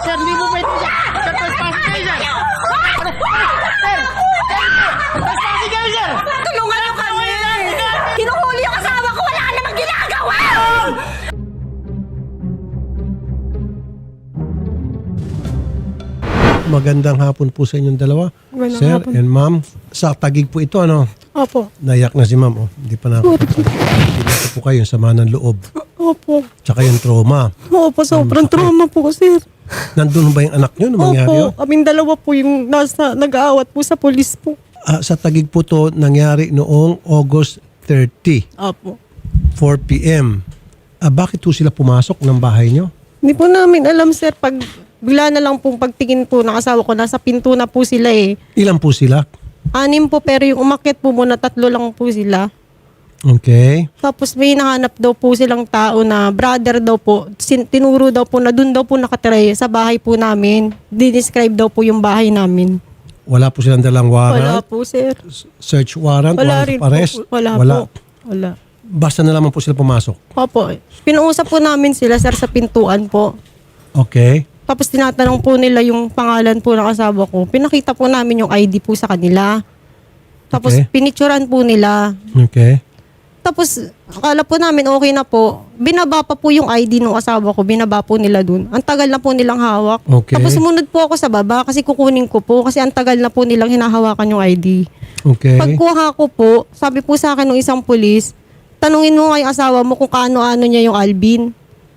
Sir, hindi mo pwede siya. Sir, trespassing kayo, sir. Sir, trespassing kayo, sir. Tulungan niyo kami! Kinuhuli yung asawa ko! Wala ka namang ginagawa! Magandang hapon po sa inyong dalawa. Magandang Sir hapon. and ma'am. Sa tagig po ito, ano? Opo. Nayak na si ma'am. Oh. Hindi pa na. Hindi po kayo yung sama ng loob. Opo. Tsaka yung trauma. Opo, sobrang trauma po, sir. Nandun ba yung anak nyo nung mangyari yun? Opo, kaming dalawa po yung nasa, nag-aawat po sa polis po. Ah, sa tagig po to nangyari noong August 30, Opo. 4 p.m. Ah, bakit po sila pumasok ng bahay nyo? Hindi po namin alam, sir, pag bigla na lang pong pagtingin po ng asawa ko, nasa pinto na po sila eh. Ilan po sila? Anim po, pero yung umakit po muna, tatlo lang po sila. Okay. Tapos may nahanap daw po silang tao na brother daw po, sin- tinuro daw po na doon daw po nakatira eh, sa bahay po namin. Dinescribe daw po yung bahay namin. Wala po silang dalang Wala warrant? po, sir. Search warrant? Wala warrant rin of arrest? po. Wala, po. Wala. Basta na lamang po sila pumasok. Opo. Pinuusap po namin sila, sir, sa pintuan po. Okay. Tapos tinatanong po nila yung pangalan po ng asawa ko. Pinakita po namin yung ID po sa kanila. Tapos Okay. pinicturan po nila. Okay. Tapos akala po namin okay na po. Binaba pa po yung ID ng asawa ko. Binaba po nila dun. Ang tagal na po nilang hawak. Okay. Tapos sumunod po ako sa baba kasi kukunin ko po. Kasi ang tagal na po nilang hinahawakan yung ID. Okay. Pagkuha ko po, sabi po sa akin ng isang pulis, tanungin mo nga yung asawa mo kung kaano-ano niya yung Alvin.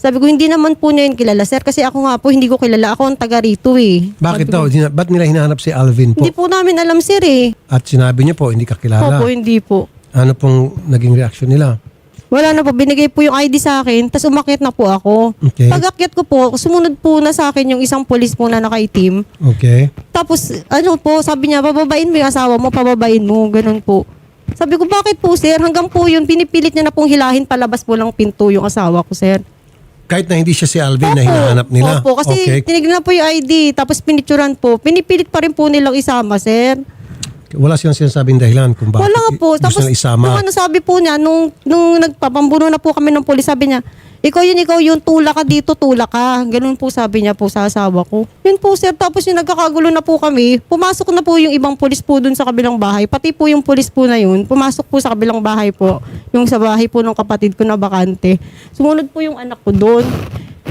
Sabi ko, hindi naman po niya yun kilala, sir. Kasi ako nga po, hindi ko kilala. Ako ang taga rito eh. Bakit daw? Hina- Ba't nila hinahanap si Alvin po? Hindi po namin alam, sir eh. At sinabi niyo po, hindi ka kilala. Opo, hindi po. Ano pong naging reaksyon nila? Wala na po, binigay po yung ID sa akin, tapos umakyat na po ako. Okay. Pag akyat ko po, sumunod po na sa akin yung isang polis po na nakaitim. Okay. Tapos, ano po, sabi niya, pababain mo yung asawa mo, pababain mo, ganun po. Sabi ko, bakit po, sir? Hanggang po yun, pinipilit niya na pong hilahin palabas po lang pinto yung asawa ko, sir. Kahit na hindi siya si Alvin na Opo. hinahanap nila. Opo, kasi okay. tinignan po yung ID, tapos pinicturan po. Pinipilit pa rin po nilang isama, sir. Wala silang sinasabing dahilan kung bakit Wala nga po. gusto Tapos, nilang isama. nung ano sabi po niya, nung, nung nagpapambuno na po kami ng polis, sabi niya, ikaw yun, ikaw yung tula ka dito, tula ka. Ganun po sabi niya po sa asawa ko. Yun po sir, tapos yung nagkakagulo na po kami, pumasok na po yung ibang polis po dun sa kabilang bahay. Pati po yung polis po na yun, pumasok po sa kabilang bahay po. Yung sa bahay po ng kapatid ko na bakante. Sumunod po yung anak ko doon.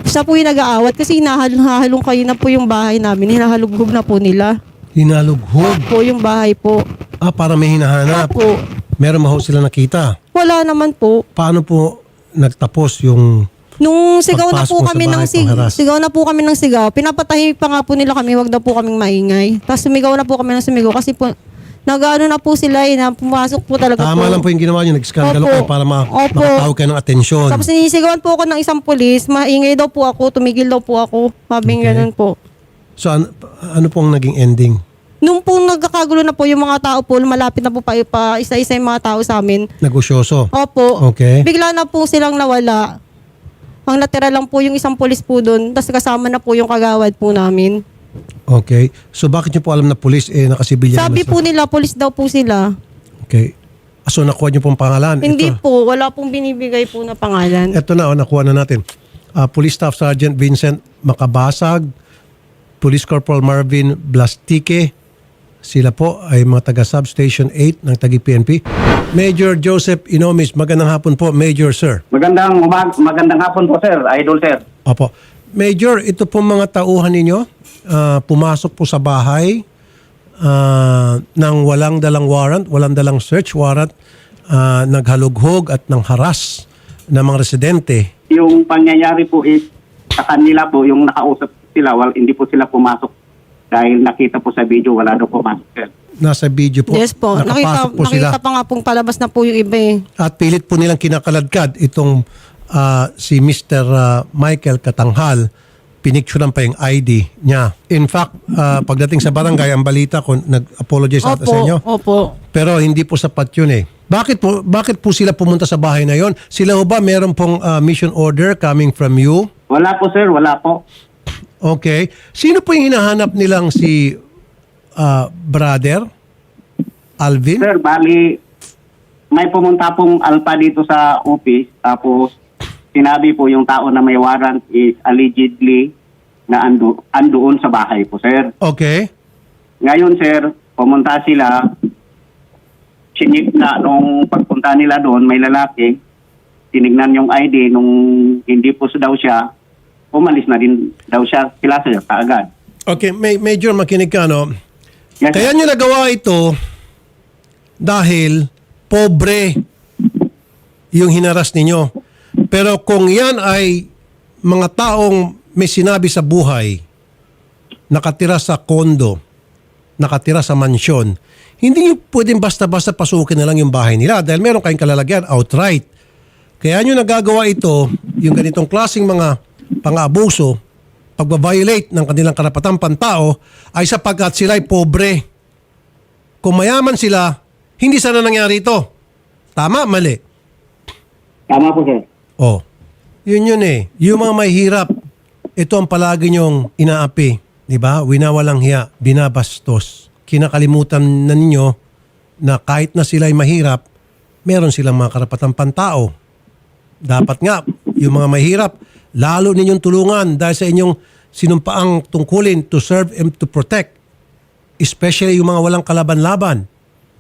Siya po yung nag-aawat kasi hinahalong kayo na po yung bahay namin. Hinahalughog na po nila. Hinalughog. Po yung bahay po. Ah, para may hinahanap. Po. Meron maho sila nakita. Wala naman po. Paano po nagtapos yung... Nung sigaw na Pagpasok po mo sa kami ng bahay, sig- pangharas. sigaw na po kami ng sigaw. Pinapatahimik pa nga po nila kami, wag daw po kaming maingay. Tapos sumigaw na po kami ng sumigaw kasi po nagano na po sila eh, na pumasok po talaga Tama po. lang po yung ginawa niyo. Nag-skandalo Opo. kayo para ma- Opo. makatawag kayo ng atensyon. Tapos sinisigawan po ako ng isang pulis, maingay daw po ako, tumigil daw po ako. Sabi Okay. ganun po. So, ano, ano pong naging ending? Nung po nagkakagulo na po yung mga tao po, malapit na po pa, pa isa-isa yung mga tao sa amin. Negosyoso. Opo. Okay. Bigla na po silang nawala. Ang natira lang po yung isang pulis po doon, tapos kasama na po yung kagawad po namin. Okay. So, bakit niyo po alam na police eh nakasibilyan Sabi po nila, pulis daw po sila. Okay. Ah, So, nakuha niyo pong pangalan. Hindi Ito. po, wala pong binibigay po na pangalan. Ito na, oh, nakuha na natin. Ah, Police Staff Sergeant Vincent Makabasag, Police Corporal Marvin Blastique, sila po ay mga taga Substation 8 ng Tagi PNP. Major Joseph Inomis, magandang hapon po, Major Sir. Magandang umag magandang hapon po sir, idol sir. Opo. Major, ito po mga tauhan ninyo, ah, pumasok po sa bahay ah, ng walang dalang warrant, walang dalang search warrant, ah, naghalughog at nang haras ng mga residente. Yung pangyayari po is sa kanila po yung nakausap sila, wal, hindi po sila pumasok dahil nakita po sa video wala daw pumasok sir. Nasa video po. yes po, nakita, Nakapasok po sila. nakita pa nga pong palabas na po yung iba eh. At pilit po nilang kinakaladkad itong ah, si Mr. ah, Michael Katanghal. Pinicturean pa yung ID niya. In fact, ah, pagdating sa barangay, ang balita ko, nag-apologize ata sa inyo. opo. Pero hindi po sapat yun eh. Bakit po, bakit po sila pumunta sa bahay na yon? Sila ho ba meron pong ah, mission order coming from you? Wala po sir, wala po. Okay. Sino po yung hinahanap nilang si ah, brother? Alvin? Sir, bali may pumunta pong alpa dito sa office tapos sinabi po yung tao na may warrant is allegedly na ando, andoon sa bahay po, sir. Okay. Ngayon, sir, pumunta sila. Sinik na nung pagpunta nila doon, may lalaki. Tinignan yung ID nung hindi po daw siya. Umalis na din daw siya sila sir, kaagad. Okay, may Major makinig ka no. Yes, Kaya sir. nyo nagawa ito dahil pobre yung hinaras ninyo. Pero kung yan ay mga taong may sinabi sa buhay, nakatira sa kondo, nakatira sa mansyon, hindi nyo pwedeng basta-basta pasukin na lang yung bahay nila dahil meron kayong kalalagyan outright. Kaya nyo nagagawa ito, yung ganitong klaseng mga pang-abuso, pagbabiolate ng kanilang karapatang pantao ay sapagkat sila ay pobre. Kung mayaman sila, hindi sana nangyari ito. Tama, mali. Tama po, sir. Oh, yun yun eh. Yung mga may hirap, ito ang palagi nyong inaapi. Di ba? Winawalang hiya, binabastos. Kinakalimutan na ninyo na kahit na sila ay mahirap, meron silang mga karapatang pantao. Dapat nga, yung mga mahirap, lalo ninyong tulungan dahil sa inyong sinumpaang tungkulin to serve and to protect. Especially yung mga walang kalaban-laban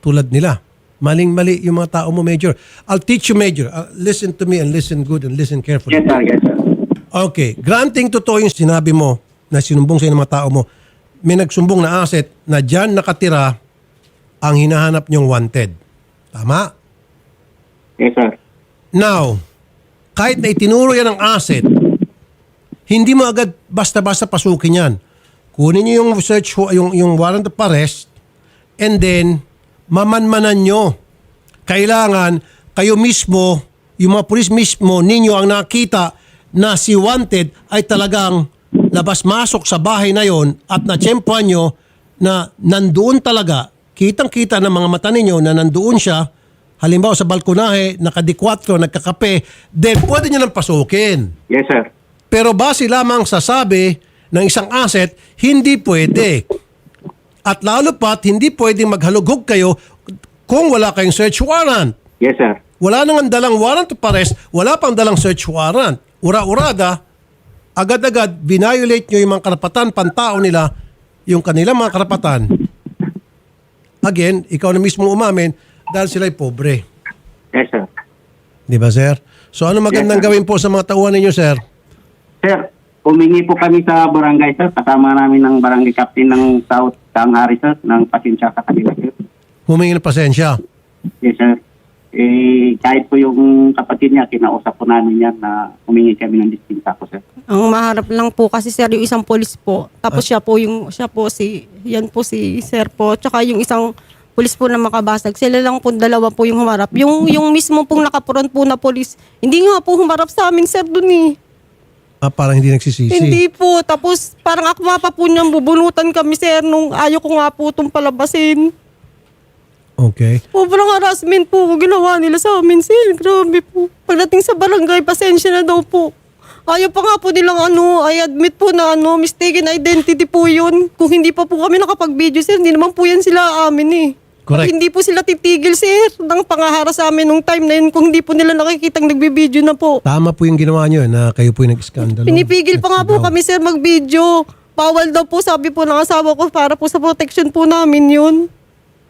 tulad nila. Maling-mali yung mga tao mo, Major. I'll teach you, Major. Uh, listen to me and listen good and listen carefully. Yes, sir. Yes, sir. Okay. Granting totoo yung sinabi mo na sinumbong sa ng mga tao mo, may nagsumbong na asset na dyan nakatira ang hinahanap nyong wanted. Tama? Yes, sir. Now, kahit na itinuro yan ang asset, hindi mo agad basta-basta pasukin yan. Kunin niyo yung search, yung, yung warrant of arrest, and then, mamanmanan nyo. Kailangan, kayo mismo, yung mga pulis mismo, ninyo ang nakita na si wanted ay talagang labas-masok sa bahay na yon at natsyempuan nyo na nandoon talaga, kitang-kita ng mga mata ninyo na nandoon siya, halimbawa sa balkonahe, nakadikwatro, nagkakape, then pwede nyo nang pasukin. Yes, sir. Pero base lamang sa sabi ng isang asset, hindi pwede. At lalo pat, hindi pwedeng maghalughog kayo kung wala kayong search warrant. Yes, sir. Wala nang dalang warrant to arrest, wala pang dalang search warrant. Ura-urada, agad-agad, violate nyo yung mga karapatan, pantao nila, yung kanilang mga karapatan. Again, ikaw na mismo umamin dahil sila'y pobre. Yes, sir. Di ba, sir? So ano magandang Yes, sir. gawin po sa mga tauhan ninyo, sir? Sir, humingi po kami sa barangay, sir. Kasama namin ng barangay captain ng South Tanghari, sir, ng pasensya sa kanila, sir. Humingi ng pasensya. Yes, sir. Eh, kahit po yung kapatid niya, kinausap po namin yan na humingi kami ng distinta po, sir. Ang maharap lang po kasi sir yung isang polis po. Tapos siya po yung siya po si yan po si sir po. Tsaka yung isang polis po na makabasag. Sila lang po dalawa po yung humarap. Yung yung mismo pong nakapuron po na polis. Hindi nga po humarap sa amin sir dun eh. Ah, parang hindi nagsisisi. Hindi po. Tapos parang ako pa po niyang bubunutan kami sir nung ayaw ko nga po itong palabasin. Okay. Sobrang harassment po ginawa nila sa amin sir. Grabe po. Pagdating sa barangay, pasensya na daw po. Ayaw pa nga po nilang ano, I admit po na ano, mistaken identity po yun. Kung hindi pa po kami nakapag-video sir, hindi naman po yan sila amin eh. Correct. Hindi po sila titigil sir ng pangahara sa amin nung time na yun kung hindi po nila nakikitang nagbibideo na po. Tama po yung ginawa nyo na kayo po yung nag-skandalo. Pinipigil pa nga po kami sir mag-video. Bawal daw po sabi po ng asawa ko para po sa protection po namin yun.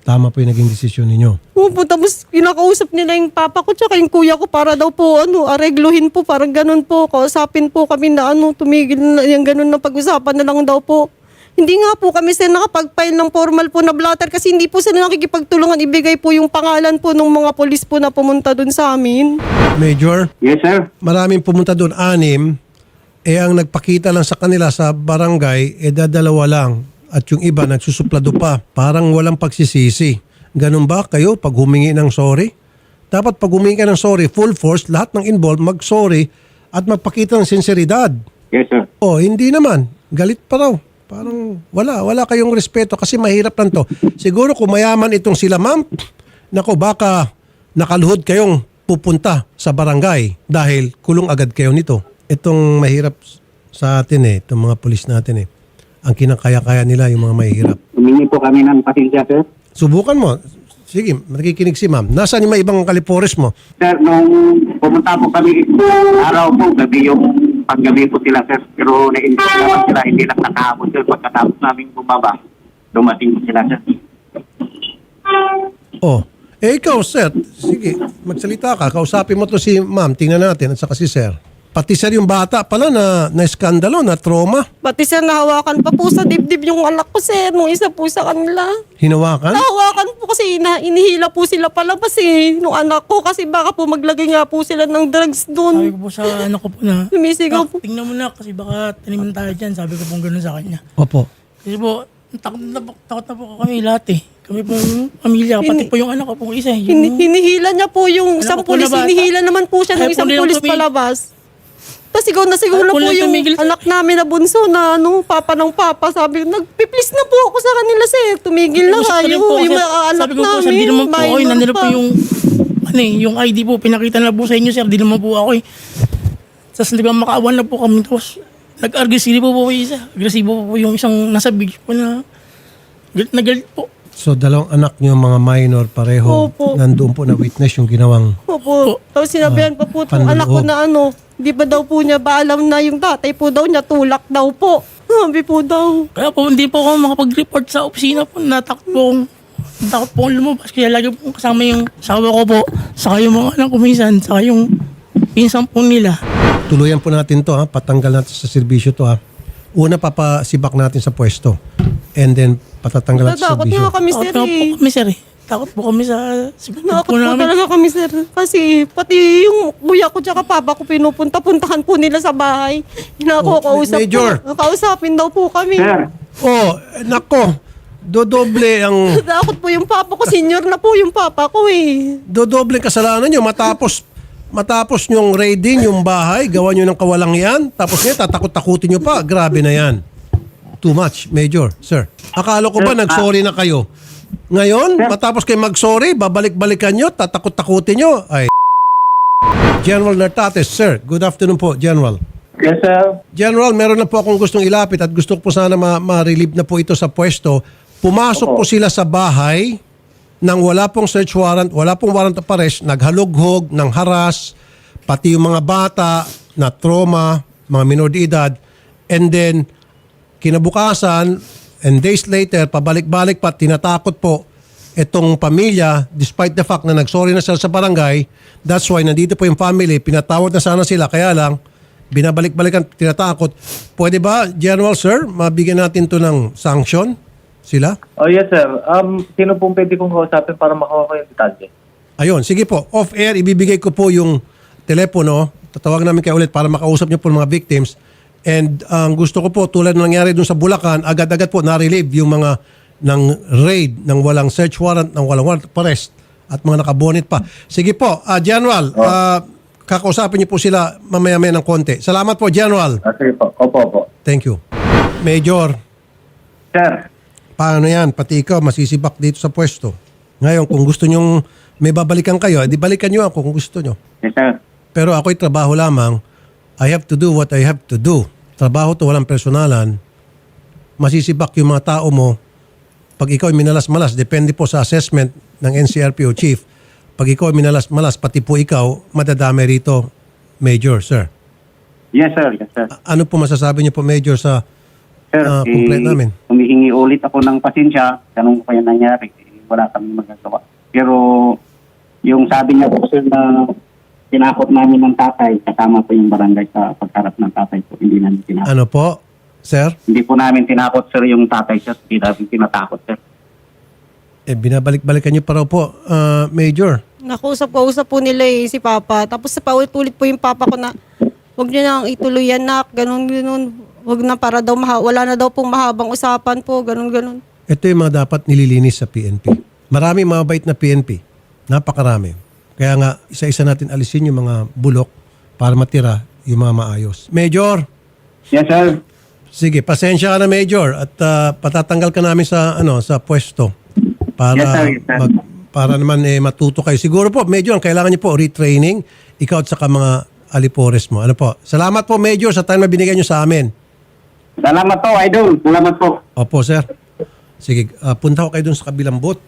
Tama po yung naging desisyon ninyo. Opo, tapos kinakausap nila yung papa ko tsaka yung kuya ko para daw po ano, aregluhin po, parang ganun po. Kausapin po kami na ano, tumigil na yung ganun na pag-usapan na lang daw po. Hindi nga po kami sir nakapag-file ng formal po na blatter kasi hindi po sila nakikipagtulungan ibigay po yung pangalan po ng mga polis po na pumunta dun sa amin. Major, Yes, sir. maraming pumunta doon, anim, eh ang nagpakita lang sa kanila sa barangay, eh dadalawa lang. At yung iba nagsusuplado pa. Parang walang pagsisisi. Ganun ba kayo pag humingi ng sorry? Dapat pag humingi ka ng sorry, full force, lahat ng involved mag-sorry at magpakita ng sinseridad. Yes, sir. Oh, hindi naman. Galit pa raw. Parang wala, wala kayong respeto kasi mahirap lang to. Siguro kung mayaman itong sila ma'am, nako baka nakaluhod kayong pupunta sa barangay dahil kulong agad kayo nito. Itong mahirap sa atin eh, itong mga pulis natin eh. Ang kinakaya-kaya nila yung mga mahirap. Humingi po kami ng pasensya, sir. Subukan mo. Sige, nakikinig si ma'am. Nasaan yung mga ibang kalipores mo? Sir, nung pumunta po kami, araw po, gabi yung panggabi po sila, sir. Pero na-inform naman sila, hindi lang nakahapon, sir. Pagkatapos namin bumaba, dumating sila, sir. Oh. Eh ikaw, sir, sige, magsalita ka. Kausapin mo to si ma'am. Tingnan natin at saka si sir. Pati sir yung bata pala na na skandalo, na trauma. Pati sir, nahawakan pa po sa dibdib yung anak ko sir, nung isa po sa kanila. Hinawakan. Nahawakan po kasi ina, inihila po sila palabas eh, nung anak ko kasi baka po maglagay nga po sila ng drugs Sabi doon. ko po sa ano ko po na, Sumisigaw po. "Nak, tingnan mo na kasi baka taniman tayo dyan. Sabi ko po gano'n sa kanya. Opo. Kasi po, takot na po, takot na po kami lahat eh. Kami po pamilya, pati Ini- po yung anak ko po isa. Hin- Yung, hinihila niya po yung isang Anak ko po pulis, na bata. hinihila naman po siya ng Ayaw po isang nilang pulis palabas. Na Ayaw na po po yung tumigil. anak namin na bunso na ano, papa ng papa. Sabi, nagpiplis na po ako sa kanila sir. Tumigil na Usap kayo. po Yung mga anak Sabi ko po, namin, sir, di naman po ako eh. Nandito po yung, ano eh, yung ID po, pinakita na po sa inyo, sir. Di naman po ako eh. Tapos nagmamakaawan na po kami. Tapos nag-agresibo po po isa. Agresibo po po yung isang nasa video po na galit na galit po. So dalawang anak niyo mga minor pareho Opo. nandoon po na witness yung ginawang Opo. Tapos sinabihan pa po itong panloob. anak ko na ano, di ba daw po niya ba alam na yung tatay po daw niya tulak daw po. Sabi po daw. Kaya po hindi po ako makapag-report sa opisina po. Natakot po akong, natakot po akong lumabas. Kaya lagi po kasama yung asawa ko po. Saka yung mga anak ko minsan. Saka yung pinsan po nila. tuluyan po natin to ha, patanggal natin sa serbisyo to ha. Una papasibak natin sa pwesto and then patatanggal sa Natakot serbisyo. nga kami Takot sir nga po eh. kami sir eh. Takot po kami sa sigaw Nakakot po po namin. talaga kami sir. Kasi pati yung kuya ko tsaka papa ko pinupunta-puntahan po nila sa bahay. Kinakausap Oh, Major. po. Kausapin daw po kami. Sir, Oh, nako. Dodoble ang Takot po yung papa ko. Senior na po yung papa ko eh. dodoble kasalanan nyo matapos matapos yung raiding yung bahay, gawa nyo ng kawalang yan, tapos ngayon tatakot-takutin nyo pa. Grabe na yan. Too much, Major. Sir, akala ko ba Sir, nag-sorry na kayo? Ngayon, matapos kayo mag-sorry, babalik-balikan nyo, tatakot-takutin nyo. Ay, General Nartates, sir. Good afternoon po, General. yes, sir. General, meron na po akong gustong ilapit at gusto ko po sana ma- ma-relieve na po ito sa pwesto. Pumasok po sila sa bahay nang wala pong search warrant, wala pong warrant of arrest, naghalughog, ng haras, pati yung mga bata na trauma, mga minor de edad, and then kinabukasan and days later, pabalik-balik pa, tinatakot po itong pamilya despite the fact na nagsorry na sila sa barangay. That's why nandito po yung family, pinatawad na sana sila, kaya lang binabalik-balikan, tinatakot. Pwede ba, General Sir, mabigyan natin to ng sanction sila? Oh yes sir. Um, sino pong pwede kong kausapin para makakuha ko yung detalye? Ayun, sige po. Off-air, ibibigay ko po yung telepono. Tatawag namin kayo ulit para makausap niyo po ng mga victims. And ang gusto ko po, tulad ng nangyari dun sa Bulacan, agad-agad po na-relieve yung mga ng raid, ng walang search warrant, ng walang warrant of arrest, at mga nakabonit pa. Sige po, ah, General, ah, kakausapin niyo po sila mamaya-maya ng konti. Salamat po, General. Ah, sige po. Opo, opo. Thank you. Major, Sir, paano yan? Pati ikaw, masisibak dito sa pwesto. Ngayon, kung gusto nyong may babalikan kayo, edi balikan nyo ako kung gusto nyo. yes, sir. Pero ako'y trabaho lamang. I have to do what I have to do. Trabaho to walang personalan. Masisibak yung mga tao mo. Pag ikaw ay minalas-malas, depende po sa assessment ng NCRPO chief. Pag ikaw ay minalas-malas, pati po ikaw, madadami rito, Major, sir. Yes, sir. Yes, sir. A- Ano po masasabi niyo po, Major, sa Sir, Ah, complaint namin. humihingi ulit ako ng pasensya. Ganun ko kaya nangyari. Eh, Wala kami magagawa. Pero yung sabi niya po, sir, na tinakot namin ng tatay, kasama po yung barangay sa pagharap ng tatay po. Hindi namin tinakot. ano po, sir? Hindi po namin tinakot, sir, yung tatay, sir. Hindi namin tinatakot, sir. Eh, binabalik-balikan niyo pa raw po, ah, Major. Nakausap-kausap po nila eh, si Papa. Tapos sa paulit-ulit po yung Papa ko na, huwag niyo nang ituloy yan, nak. Ganun, ganun. Huwag na para daw, maha- wala na daw pong mahabang usapan po. Ganun, ganun. Ito yung mga dapat nililinis sa PNP. Maraming mabait na PNP. Napakarami. Kaya nga, isa-isa natin alisin yung mga bulok para matira yung mga maayos. Major, Yes, sir. sige, pasensya ka na Major at ah, patatanggal ka namin sa ano sa pwesto para Yes, sir. Yes, sir. mag- para naman eh, matuto kayo. Siguro po, Major, ang kailangan niyo po retraining ikaw at saka mga alipores mo. Ano po? Salamat po, Major, sa time na binigay niyo sa amin. Salamat po, idol. Salamat po. Opo, sir. Sige, ah, punta ko kayo dun sa kabilang booth.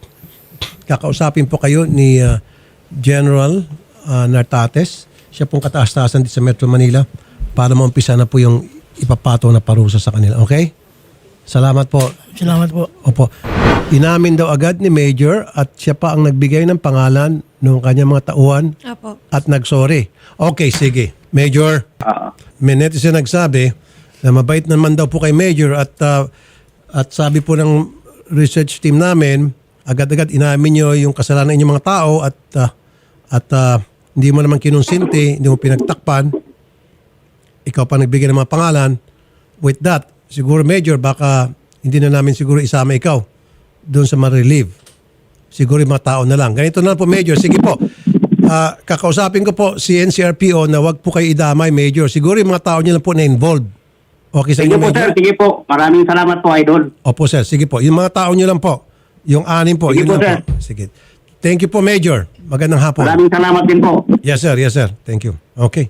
Kakausapin po kayo ni ah, General ah, Nartates. Siya pong kataas-taasan dito sa Metro Manila para maumpisa na po yung ipapato na parusa sa kanila. Okay? Salamat po. Salamat po. Opo. Inamin daw agad ni Major at siya pa ang nagbigay ng pangalan ng kanyang mga tauhan Apo. at nagsorry. Okay, sige. Major, Ah, may netizen nagsabi na mabait naman daw po kay Major at ah, at sabi po ng research team namin, agad-agad inamin nyo yung kasalanan inyong mga tao at ah, at ah, hindi mo naman kinonsinti, hindi mo pinagtakpan. Ikaw pa nagbigay ng mga pangalan. With that, siguro Major, baka hindi na namin siguro isama ikaw doon sa ma-relieve. Siguro yung mga tao na lang. Ganito na lang po, Major. Sige po. Ah, kakausapin ko po si NCRPO na wag po kayo idamay, Major. Siguro yung mga tao niyo lang po na involved. Okay sa sige inyo, po sir, Major? sige po. Maraming salamat po, Idol. Opo, sir. Sige po. Yung mga tao niyo lang po. Yung anim po. Sige yun po, lang po. Sige. Thank you po, Major. Magandang hapon. Maraming salamat din po. Yes, sir. Yes, sir. Thank you. Okay.